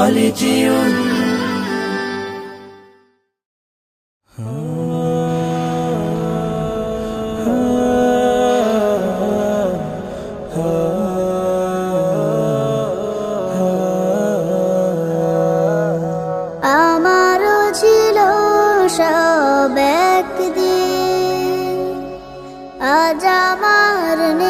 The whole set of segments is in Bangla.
خالدين ছিল সব একদিন। আজ আমার নে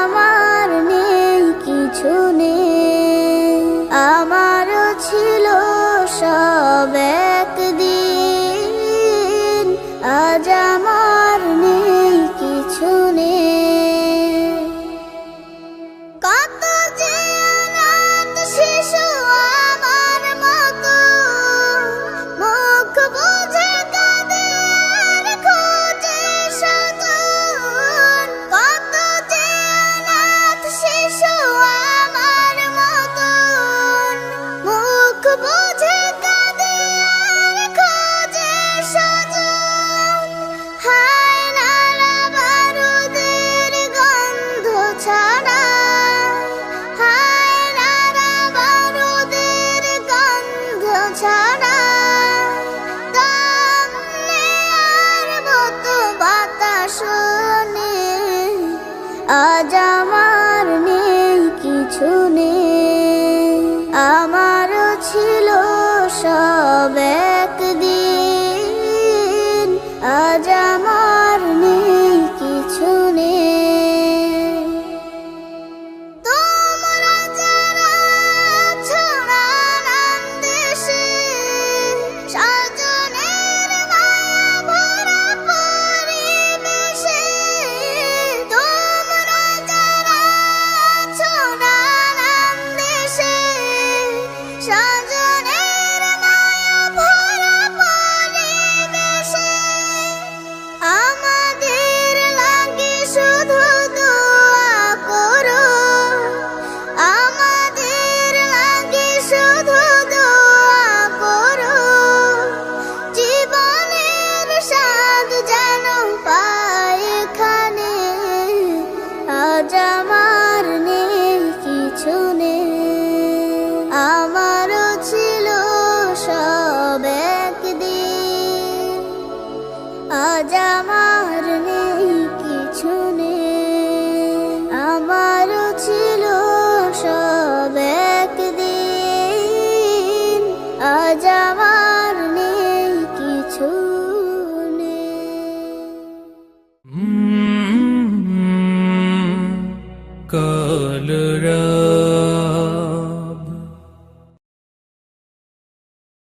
আমার নেই কিছু নেই। Roboto. আজ আমার আমার নেই কিছু নেই আমারও ছিল সব একদিন আজ নেই কিছু নেই